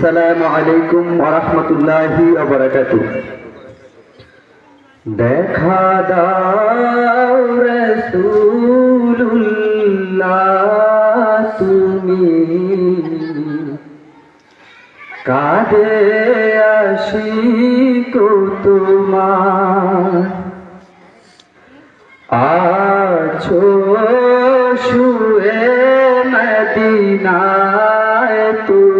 আসসালামু আলাইকুম দেখা দাও রসুল্লাহ তুমি। তোমার। আছো শুয়ে মদিনায় তুমি।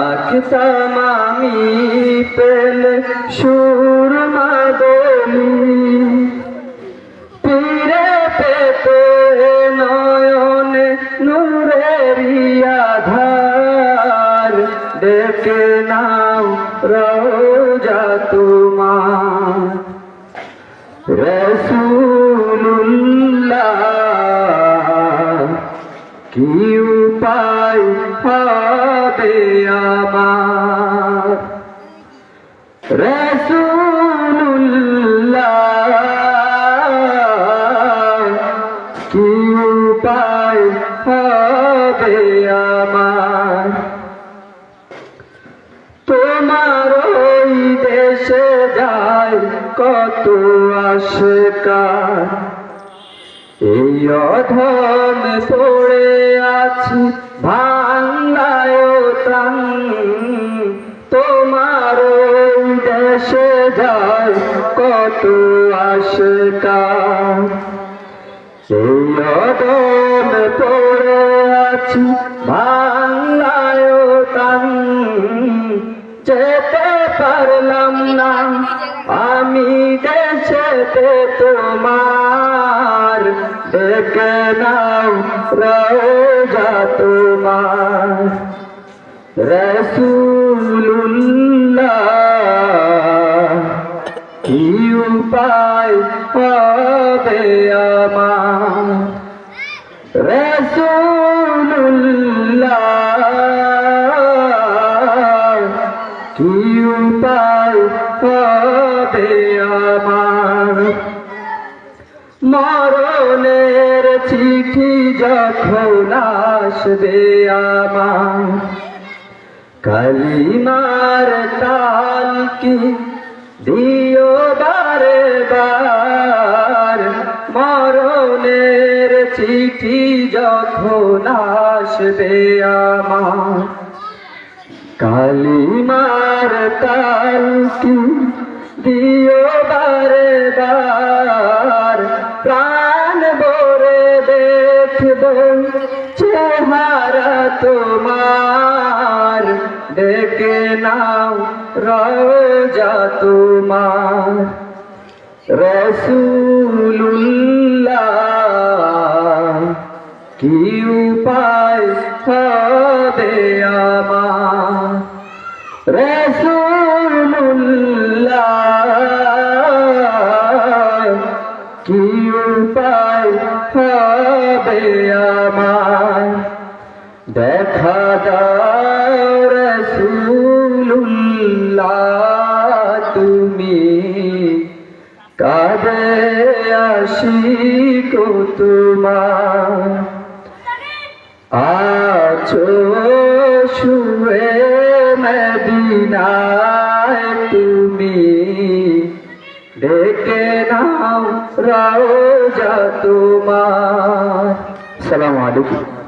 মাখতাম আমি পেল সুরমা বলি পীরে পেতে নয়নে নূরেরি আধার ডেকে নাও রোজা তোমার। রসুল্লাহ কি উপায় রসুল্লাহ কি উপায় তোমার ওই দেশে যায় কত আশকার? এই অধম পড়ে আছি, ভাঙ্গায় তান যায় কত আশকার এই অদম পড়ে আছি, বাংলায় যেতে পারলাম না, আমি দেশেতে তোমার। ডেকে নাও রোজা তোমার। রসুল্লাহ উপায় হবে আমার। রসুল্লাহ কি উপায় হবে আমার। মরণের চিঠি যখন আসবে আমার, কালিমার তাল কি দিও বারে বার মরণের চিঠি যখন আসবে আমার। কালিমার তাল কি? দিও বারে বার প্রাণ বরে দেখব চেহারা তোমার ডেকে নাও রোজা তোমার। রসুল্লাহ কি উপায় হবে আমার? রসুল্লাহ কি উপায় হবে আমার? দেখা দাও রসুল্লাহ তুমি কাবে আসি কো তোমার। আছো শুয়ে মদিনায়, তুমি ডেকে নাও রওজা তোমার। সালাম আলাইকুম।